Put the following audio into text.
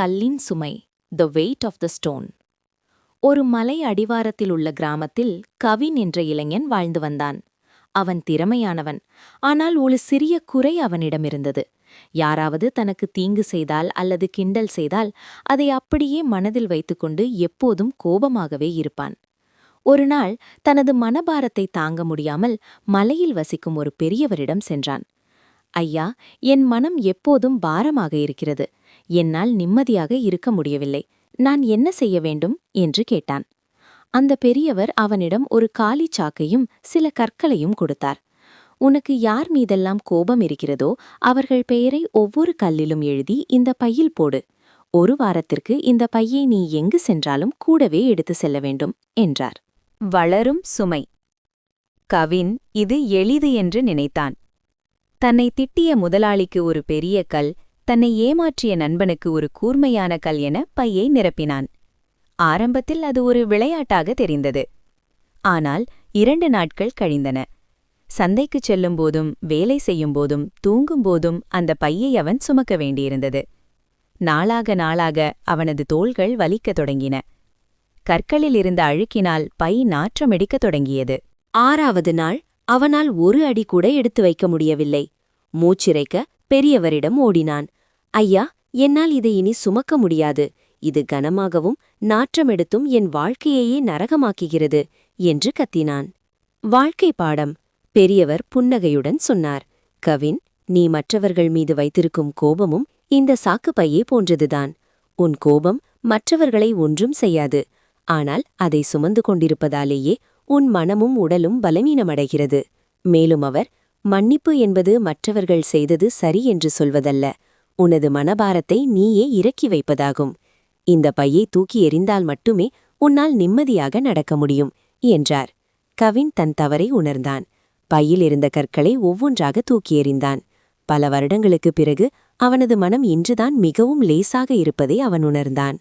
கல்லின் சுமை the weight of the stone ஒரு மலை அடிவாரத்தில் உள்ள கிராமத்தில் கவின் என்ற இளைஞன் வாழ்ந்து வந்தான். அவன் திறமையானவன் ஆனால் ஒரு சிறிய குறை அவனிடமிருந்தது யாராவது தனக்கு தீங்கு செய்தால் அல்லது கிண்டல் செய்தால் அதை அப்படியே மனதில் வைத்துக்கொண்டு எப்போதும் கோபமாகவே இருப்பான். ஒருநாள் தனது மனபாரத்தை தாங்க முடியாமல் மலையில் வசிக்கும் ஒரு பெரியவரிடம் சென்றான். ஐயா என் மனம் எப்போதும் பாரமாக இருக்கிறது. என்னால் நிம்மதியாக இருக்க முடியவில்லை. நான் என்ன செய்ய வேண்டும்? என்று கேட்டான். அந்த பெரியவர் அவனிடம் ஒரு காலி சாக்கையும் சில கற்களையும் கொடுத்தார். உனக்கு யார் மீதெல்லாம் கோபம் இருக்கிறதோ அவர்கள் பெயரை ஒவ்வொரு கல்லிலும் எழுதி இந்த பையில் போடு. ஒரு வாரத்திற்கு இந்த பையை நீ எங்கு சென்றாலும் கூடவே எடுத்து செல்ல வேண்டும் என்றார். வளரும் சுமை. கவின் இது எளிது என்று நினைத்தான். தன்னை திட்டிய முதலாளிக்கு ஒரு பெரிய கல் தன்னை ஏமாற்றிய நண்பனுக்கு ஒரு கூர்மையான கல் என பையை நிரப்பினான். ஆரம்பத்தில் அது ஒரு விளையாட்டாக தெரிந்தது. ஆனால் இரண்டு நாட்கள் கழிந்தன. சந்தைக்குச் செல்லும்போதும் வேலை செய்யும்போதும் தூங்கும்போதும் அந்த பையை அவன் சுமக்க வேண்டியிருந்தது. நாளாக நாளாக அவனது தோள்கள் வலிக்கத் தொடங்கின. கற்களில் இருந்த அழுக்கினால் பை நாற்றமெடிக்கத் தொடங்கியது. ஆறாவது நாள் அவனால் ஒரு அடி கூட எடுத்து வைக்க முடியவில்லை. மூச்சிறைக்க பெரியவரிடம் ஓடினான். ஐயா என்னால் இதை இனி சுமக்க முடியாது. இது கனமாகவும் நாற்றமெடுத்தும் என் வாழ்க்கையையே நரகமாக்குகிறது என்று கத்தினான். வாழ்க்கை பாடம் பெரியவர் புன்னகையுடன் சொன்னார். கவின் நீ மற்றவர்கள் மீது வைத்திருக்கும் கோபமும் இந்த சாக்குப்பையே போன்றதுதான். உன் கோபம் மற்றவர்களை ஒன்றும் செய்யாது. ஆனால் அதை சுமந்து கொண்டிருப்பதாலேயே உன் மனமும் உடலும் பலவீனமடைகிறது. மேலும் அவர் மன்னிப்பு என்பது மற்றவர்கள் செய்தது சரி என்று சொல்வதல்ல. உனது மனபாரத்தை நீயே இறக்கி வைப்பதாகும். இந்த பையை தூக்கி எறிந்தால் மட்டுமே உன்னால் நிம்மதியாக நடக்க முடியும் என்றார். கவின் தன் தவறை உணர்ந்தான். பையில் இருந்த கற்களை ஒவ்வொன்றாக தூக்கி எறிந்தான். பல வருடங்களுக்குப் பிறகு அவனது மனம் இன்றுதான் மிகவும் லேசாக இருப்பதை அவன் உணர்ந்தான்.